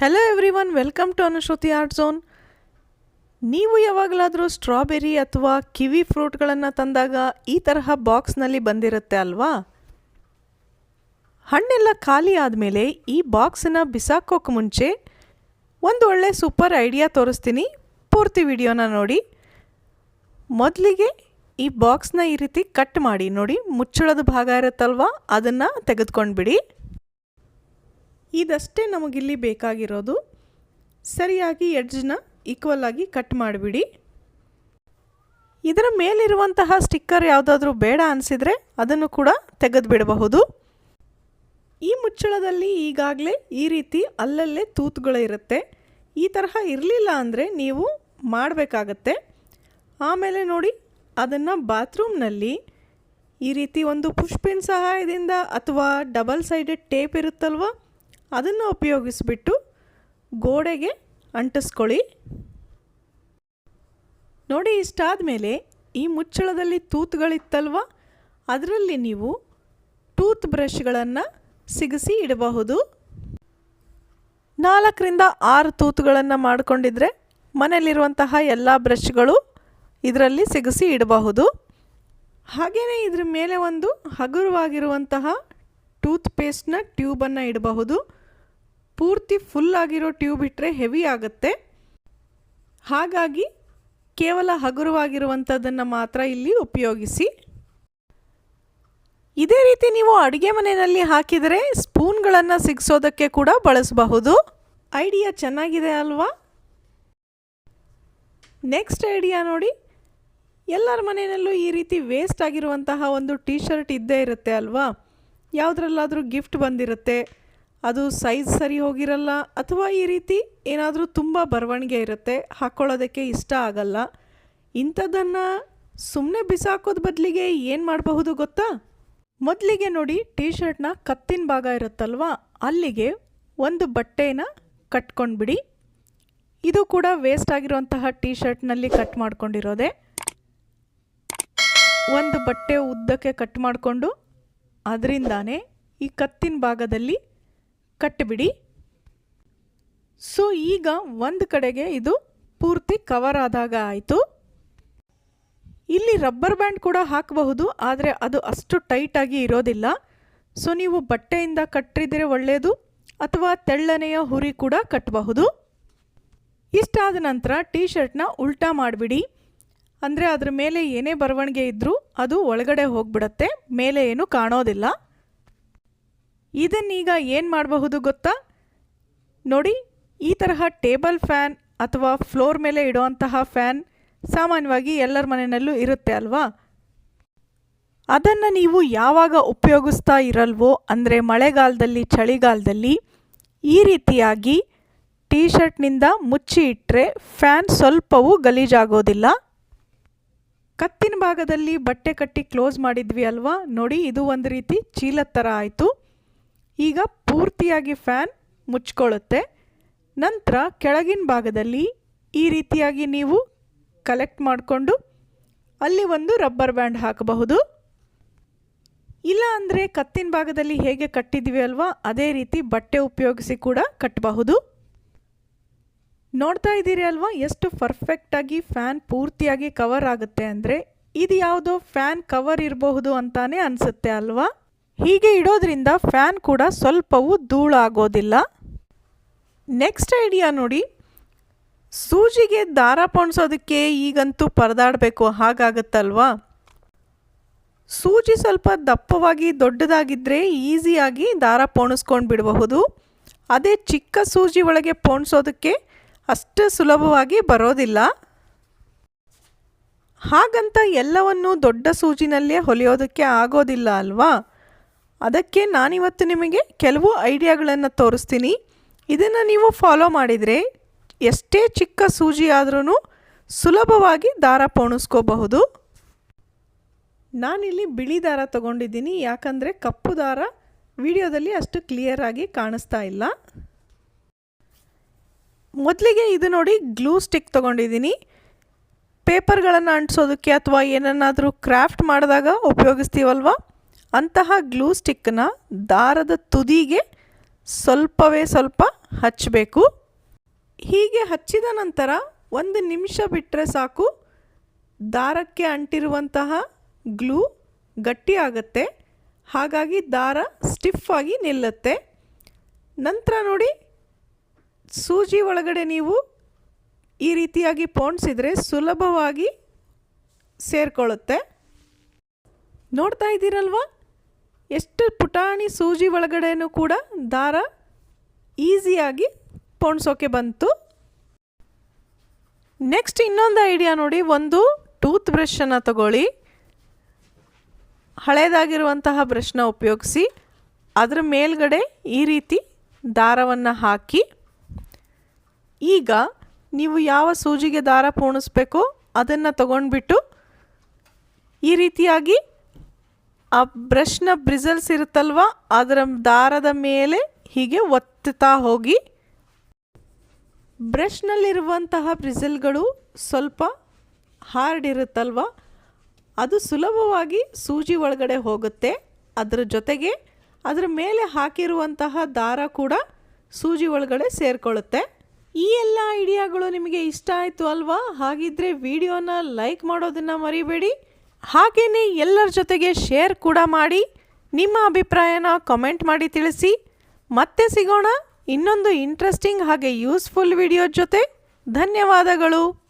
Hello everyone welcome to Anushruti art zone ನೀವು ಯಾವಾಗಲಾದರೂ strawberry ಅಥವಾ ಕಿವಿ ಫ್ರೂಟ್ಗಳನ್ನು ತಂದಾಗ ಈ ತರಹ ಬಾಕ್ಸ್ನಲ್ಲಿ ಬಂದಿರುತ್ತೆ ಅಲ್ವಾ? ಹಣ್ಣೆಲ್ಲ ಖಾಲಿ ಆದಮೇಲೆ ಈ ಬಾಕ್ಸನ್ನು ಬಿಸಾಕೋಕೆ ಮುಂಚೆ ಒಂದು ಒಳ್ಳೆ ಸೂಪರ್ ಐಡಿಯಾ ತೋರಿಸ್ತೀನಿ. ಪೂರ್ತಿ ವಿಡಿಯೋನ ನೋಡಿ. ಮೊದಲಿಗೆ ಈ ಬಾಕ್ಸ್ನ ಈ ರೀತಿ ಕಟ್ ಮಾಡಿ ನೋಡಿ, ಮುಚ್ಚಳದ ಭಾಗ ಇರುತ್ತಲ್ವಾ? ಅದನ್ನು ತೆಗೆದುಕೊಂಡ್ಬಿಡಿ. ಇದಷ್ಟೇ ನಮಗಿಲ್ಲಿ ಬೇಕಾಗಿರೋದು. ಸರಿಯಾಗಿ ಎಡ್ಜ್ನ ಈಕ್ವಲ್ ಆಗಿ ಕಟ್ ಮಾಡಿಬಿಡಿ. ಇದರ ಮೇಲಿರುವಂತಹ ಸ್ಟಿಕ್ಕರ್ ಯಾವುದಾದ್ರೂ ಬೇಡ ಅನಿಸಿದರೆ ಅದನ್ನು ಕೂಡ ತೆಗೆದು ಬಿಡಬಹುದು ಈ ಮುಚ್ಚಳದಲ್ಲಿ ಈಗಾಗಲೇ ಈ ರೀತಿ ಅಲ್ಲಲ್ಲೇ ತೂತುಗಳು ಇರುತ್ತೆ. ಈ ತರಹ ಇರಲಿಲ್ಲ ಅಂದರೆ ನೀವು ಮಾಡಬೇಕಾಗತ್ತೆ. ಆಮೇಲೆ ನೋಡಿ, ಅದನ್ನು ಬಾತ್ರೂಮ್ನಲ್ಲಿ ಈ ರೀತಿ ಒಂದು ಪುಷ್ಪಿನ ಸಹಾಯದಿಂದ ಅಥವಾ ಡಬಲ್ ಸೈಡೆಡ್ ಟೇಪ್ ಇರುತ್ತಲ್ವ? ಅದನ್ನು ಉಪಯೋಗಿಸಿಬಿಟ್ಟು ಗೋಡೆಗೆ ಅಂಟಿಸ್ಕೊಳ್ಳಿ. ನೋಡಿ ಇಷ್ಟಾದ ಮೇಲೆ ಈ ಮುಚ್ಚಳದಲ್ಲಿ ತೂತುಗಳಿತ್ತಲ್ವ? ಅದರಲ್ಲಿ ನೀವು ಟೂತ್ ಬ್ರಷ್ಗಳನ್ನು ಸಿಗಿಸಿ ಇಡಬಹುದು. ನಾಲ್ಕರಿಂದ ಆರು ತೂತುಗಳನ್ನು ಮಾಡಿಕೊಂಡಿದ್ರೆ ಮನೆಯಲ್ಲಿರುವಂತಹ ಎಲ್ಲ ಬ್ರಷ್ಗಳು ಇದರಲ್ಲಿ ಸಿಗಿಸಿ ಇಡಬಹುದು. ಹಾಗೆಯೇ ಇದ್ರ ಮೇಲೆ ಒಂದು ಹಗುರವಾಗಿರುವಂತಹ ಟೂತ್ ಪೇಸ್ಟ್ನ ಟ್ಯೂಬನ್ನು ಇಡಬಹುದು. ಪೂರ್ತಿ ಫುಲ್ ಆಗಿರೋ ಟ್ಯೂಬ್ ಇಟ್ಟರೆ ಹೆವಿ ಆಗುತ್ತೆ. ಹಾಗಾಗಿ ಕೇವಲ ಹಗುರವಾಗಿರುವಂಥದ್ದನ್ನು ಮಾತ್ರ ಇಲ್ಲಿ ಉಪಯೋಗಿಸಿ. ಇದೇ ರೀತಿ ನೀವು ಅಡುಗೆ ಮನೆಯಲ್ಲಿ ಹಾಕಿದರೆ ಸ್ಪೂನ್ಗಳನ್ನು ಸಿಗಿಸೋದಕ್ಕೆ ಕೂಡ ಬಳಸಬಹುದು. ಐಡಿಯಾ ಚೆನ್ನಾಗಿದೆ ಅಲ್ವಾ? ನೆಕ್ಸ್ಟ್ ಐಡಿಯಾ ನೋಡಿ, ಎಲ್ಲರ ಮನೆಯಲ್ಲೂ ಈ ರೀತಿ ವೇಸ್ಟ್ ಆಗಿರುವಂತಹ ಒಂದು ಟೀ ಶರ್ಟ್ ಇದ್ದೇ ಇರುತ್ತೆ ಅಲ್ವಾ? ಯಾವುದ್ರಲ್ಲಾದರೂ ಗಿಫ್ಟ್ ಬಂದಿರುತ್ತೆ. ಅದು ಸೈಜ್ ಸರಿ ಹೋಗಿರಲ್ಲ ಅಥವಾ ಈ ರೀತಿ ಏನಾದರೂ ತುಂಬ ಬರವಣಿಗೆ ಇರುತ್ತೆ ಹಾಕ್ಕೊಳ್ಳೋದಕ್ಕೆ ಇಷ್ಟ ಆಗಲ್ಲ. ಇಂಥದ್ದನ್ನು ಸುಮ್ಮನೆ ಬಿಸಾಕೋದ ಬದಲಿಗೆ ಏನು ಮಾಡಬಹುದು ಗೊತ್ತಾ? ಮೊದಲಿಗೆ ನೋಡಿ ಟೀ ಶರ್ಟ್ನ ಕತ್ತಿನ ಭಾಗ ಇರುತ್ತಲ್ವಾ? ಅಲ್ಲಿಗೆ ಒಂದು ಬಟ್ಟೆನ ಕಟ್ಕೊಂಡ್ಬಿಡಿ. ಇದು ಕೂಡ ವೇಸ್ಟ್ ಆಗಿರುವಂತಹ ಟೀ ಶರ್ಟ್ನಲ್ಲಿ ಕಟ್ ಮಾಡ್ಕೊಂಡಿರೋದೆ. ಒಂದು ಬಟ್ಟೆ ಉದ್ದಕ್ಕೆ ಕಟ್ ಮಾಡಿಕೊಂಡು, ಅದರಿಂದಾನೇ ಈ ಕತ್ತಿನ ಭಾಗದಲ್ಲಿ ಕಟ್ಟಿಬಿಡಿ ಸೊ, ಈಗ ಒಂದು ಕಡೆಗೆ ಇದು ಪೂರ್ತಿ ಕವರ್ ಆದಾಗ ಆಯಿತು. ಇಲ್ಲಿ ರಬ್ಬರ್ ಬ್ಯಾಂಡ್ ಕೂಡ ಹಾಕಬಹುದು, ಆದರೆ ಅದು ಅಷ್ಟು ಟೈಟಾಗಿ ಇರೋದಿಲ್ಲ. ಸೊ, ನೀವು ಬಟ್ಟೆಯಿಂದ ಕಟ್ಟಿದರೆ ಒಳ್ಳೆಯದು ಅಥವಾ ತೆಳ್ಳನೆಯ ಹುರಿ ಕೂಡ ಕಟ್ಟಬಹುದು ಇಷ್ಟಾದ ನಂತರ ಟೀ ಶರ್ಟ್ನ ಉಲ್ಟಾ ಮಾಡಿಬಿಡಿ. ಅಂದರೆ ಅದರ ಮೇಲೆ ಏನೇ ಬರವಣಿಗೆ ಇದ್ದರೂ ಅದು ಒಳಗಡೆ ಹೋಗ್ಬಿಡತ್ತೆ, ಮೇಲೆ ಏನು ಕಾಣೋದಿಲ್ಲ. ಇದನ್ನೀಗ ಏನು ಮಾಡಬಹುದು ಗೊತ್ತಾ? ನೋಡಿ, ಈ ತರಹ ಟೇಬಲ್ ಫ್ಯಾನ್ ಅಥವಾ ಫ್ಲೋರ್ ಮೇಲೆ ಇಡುವಂತಹ ಫ್ಯಾನ್ ಸಾಮಾನ್ಯವಾಗಿ ಎಲ್ಲರ ಮನೆಯಲ್ಲೂ ಇರುತ್ತೆ ಅಲ್ವಾ? ಅದನ್ನು ನೀವು ಯಾವಾಗ ಉಪಯೋಗಿಸ್ತಾ ಇರಲ್ವೋ, ಅಂದರೆ ಮಳೆಗಾಲದಲ್ಲಿ, ಚಳಿಗಾಲದಲ್ಲಿ, ಈ ರೀತಿಯಾಗಿ ಟೀ ಶರ್ಟ್ನಿಂದ ಮುಚ್ಚಿ ಇಟ್ಟರೆ ಫ್ಯಾನ್ ಸ್ವಲ್ಪವೂ ಗಲೀಜಾಗೋದಿಲ್ಲ. ಕತ್ತಿನ ಭಾಗದಲ್ಲಿ ಬಟ್ಟೆ ಕಟ್ಟಿ ಕ್ಲೋಸ್ ಮಾಡಿದ್ವಿ ಅಲ್ವಾ? ನೋಡಿ, ಇದು ಒಂದು ರೀತಿ ಚೀಲದ ಥರ ಆಯಿತು. ಈಗ ಪೂರ್ತಿಯಾಗಿ ಫ್ಯಾನ್ ಮುಚ್ಕೊಳ್ಳುತ್ತೆ. ನಂತರ ಕೆಳಗಿನ ಭಾಗದಲ್ಲಿ ಈ ರೀತಿಯಾಗಿ ನೀವು ಕಲೆಕ್ಟ್ ಮಾಡಿಕೊಂಡು ಅಲ್ಲಿ ಒಂದು ರಬ್ಬರ್ ಬ್ಯಾಂಡ್ ಹಾಕಬಹುದು. ಇಲ್ಲ ಅಂದರೆ ಕತ್ತಿನ ಭಾಗದಲ್ಲಿ ಹೇಗೆ ಕಟ್ಟಿದ್ದೀವಿ ಅಲ್ವಾ, ಅದೇ ರೀತಿ ಬಟ್ಟೆ ಉಪಯೋಗಿಸಿ ಕೂಡ ಕಟ್ಟಬಹುದು. ನೋಡ್ತಾ ಇದ್ದೀರಿ ಅಲ್ವಾ, ಎಷ್ಟು ಪರ್ಫೆಕ್ಟಾಗಿ ಫ್ಯಾನ್ ಪೂರ್ತಿಯಾಗಿ ಕವರ್ ಆಗುತ್ತೆ ಅಂದರೆ ಇದು ಯಾವುದೋ ಫ್ಯಾನ್ ಕವರ್ ಇರಬಹುದು ಅಂತಾನೆ ಅನಿಸುತ್ತೆ ಅಲ್ವಾ? ಹೀಗೆ ಇಡೋದ್ರಿಂದ ಫ್ಯಾನ್ ಕೂಡ ಸ್ವಲ್ಪವೂ ಧೂಳಾಗೋದಿಲ್ಲ. ನೆಕ್ಸ್ಟ್ ಐಡಿಯಾ ನೋಡಿ, ಸೂಜಿಗೆ ದಾರ ಪೊಣಿಸೋದಕ್ಕೆ ಈಗಂತೂ ಪರದಾಡಬೇಕು, ಹಾಗಾಗತ್ತಲ್ವಾ? ಸೂಜಿ ಸ್ವಲ್ಪ ದಪ್ಪವಾಗಿ ದೊಡ್ಡದಾಗಿದ್ದರೆ ಈಸಿಯಾಗಿ ದಾರ ಪೋಣಿಸ್ಕೊಂಡು ಬಿಡಬಹುದು. ಅದೇ ಚಿಕ್ಕ ಸೂಜಿ ಒಳಗೆ ಪೋಣಿಸೋದಕ್ಕೆ ಅಷ್ಟು ಸುಲಭವಾಗಿ ಬರೋದಿಲ್ಲ. ಹಾಗಂತ ಎಲ್ಲವನ್ನೂ ದೊಡ್ಡ ಸೂಜಿನಲ್ಲೇ ಹೊಲಿಯೋದಕ್ಕೆ ಆಗೋದಿಲ್ಲ ಅಲ್ವಾ? ಅದಕ್ಕೆ ನಾನಿವತ್ತು ನಿಮಗೆ ಕೆಲವು ಐಡಿಯಾಗಳನ್ನು ತೋರಿಸ್ತೀನಿ. ಇದನ್ನು ನೀವು ಫಾಲೋ ಮಾಡಿದರೆ ಎಷ್ಟೇ ಚಿಕ್ಕ ಸೂಜಿ ಆದ್ರೂ ಸುಲಭವಾಗಿ ದಾರ ಪೋಣಿಸ್ಕೋಬಹುದು. ನಾನಿಲ್ಲಿ ಬಿಳಿ ದಾರ ತಗೊಂಡಿದ್ದೀನಿ. ಯಾಕಂದರೆ ಕಪ್ಪು ದಾರ ವಿಡಿಯೋದಲ್ಲಿ ಅಷ್ಟು ಕ್ಲಿಯರಾಗಿ ಕಾಣಿಸ್ತಾ ಇಲ್ಲ. ಮೊದಲಿಗೆ ಇದು ನೋಡಿ ಗ್ಲೂ ಸ್ಟಿಕ್ ತೊಗೊಂಡಿದ್ದೀನಿ. ಪೇಪರ್ಗಳನ್ನು ಅಂಟಿಸೋದಕ್ಕೆ ಅಥವಾ ಏನನ್ನಾದರೂ ಕ್ರಾಫ್ಟ್ ಮಾಡಿದಾಗ ಉಪಯೋಗಿಸ್ತೀವಲ್ವ? ಅಂತಹ ಗ್ಲೂ ಸ್ಟಿಕ್ಕನ್ನ ದಾರದ ತುದಿಗೆ ಸ್ವಲ್ಪವೇ ಸ್ವಲ್ಪ ಹಚ್ಚಬೇಕು. ಹೀಗೆ ಹಚ್ಚಿದ ನಂತರ ಒಂದು ನಿಮಿಷ ಬಿಟ್ಟರೆ ಸಾಕು. ದಾರಕ್ಕೆ ಅಂಟಿರುವಂತಹ ಗ್ಲೂ ಗಟ್ಟಿಯಾಗತ್ತೆ ಹಾಗಾಗಿ ದಾರ ಸ್ಟಿಫ್ ಆಗಿ ನಿಲ್ಲುತ್ತೆ. ನಂತರ ನೋಡಿ, ಸೂಜಿ ಒಳಗಡೆ ನೀವು ಈ ರೀತಿಯಾಗಿ ಪೋಣಿಸಿದರೆ ಸುಲಭವಾಗಿ ಸೇರಿಕೊಳ್ಳುತ್ತೆ. ನೋಡ್ತಾ ಇದ್ದೀರಲ್ವಾ? ಎಷ್ಟು ಪುಟಾಣಿ ಸೂಜಿ ಒಳಗಡೆನೂ ಕೂಡ ದಾರ ಈಸಿಯಾಗಿ ಪೋಣಿಸೋಕೆ ಬಂತು. ನೆಕ್ಸ್ಟ್ ಇನ್ನೊಂದು ಐಡಿಯಾ ನೋಡಿ, ಒಂದು ಟೂತ್ ಬ್ರಷನ್ನು ತಗೊಳ್ಳಿ. ಹಳೇದಾಗಿರುವಂತಹ ಬ್ರಷ್ನ ಉಪಯೋಗಿಸಿ, ಅದರ ಮೇಲ್ಗಡೆ ಈ ರೀತಿ ದಾರವನ್ನು ಹಾಕಿ. ಈಗ ನೀವು ಯಾವ ಸೂಜಿಗೆ ದಾರ ಪೋಣಿಸ್ಬೇಕೋ ಅದನ್ನು ತಗೊಂಡ್ಬಿಟ್ಟು ಈ ರೀತಿಯಾಗಿ ಆ ಬ್ರಷ್ನ ಬ್ರಿಸಲ್ಸ್ ಇರುತ್ತಲ್ವ? ಅದರ ದಾರದ ಮೇಲೆ ಹೀಗೆ ಒತ್ತುತ್ತಾ ಹೋಗಿ ಬ್ರಷ್ನಲ್ಲಿರುವಂತಹ ಬ್ರಿಸಲ್ಗಳು ಸ್ವಲ್ಪ ಹಾರ್ಡ್ ಇರುತ್ತಲ್ವ ಅದು ಸುಲಭವಾಗಿ ಸೂಜಿ ಒಳಗಡೆ ಹೋಗುತ್ತೆ. ಅದರ ಜೊತೆಗೆ ಅದರ ಮೇಲೆ ಹಾಕಿರುವಂತಹ ದಾರ ಕೂಡ ಸೂಜಿ ಒಳಗಡೆ ಸೇರಿಕೊಳ್ಳುತ್ತೆ. ಈ ಎಲ್ಲ ಐಡಿಯಾಗಳು ನಿಮಗೆ ಇಷ್ಟ ಆಯಿತು ಅಲ್ವಾ? ಹಾಗಿದ್ರೆ ವಿಡಿಯೋನ ಲೈಕ್ ಮಾಡೋದನ್ನು ಮರಿಬೇಡಿ. ಹಾಗೆಯೇ ಎಲ್ಲರ ಜೊತೆಗೆ ಶೇರ್ ಕೂಡ ಮಾಡಿ, ನಿಮ್ಮ ಅಭಿಪ್ರಾಯನ ಕಾಮೆಂಟ್ ಮಾಡಿ ತಿಳಿಸಿ. ಮತ್ತೆ ಸಿಗೋಣ ಇನ್ನೊಂದು ಇಂಟ್ರೆಸ್ಟಿಂಗ್ ಹಾಗೆ ಯೂಸ್ಫುಲ್ ವಿಡಿಯೋ ಜೊತೆ. ಧನ್ಯವಾದಗಳು.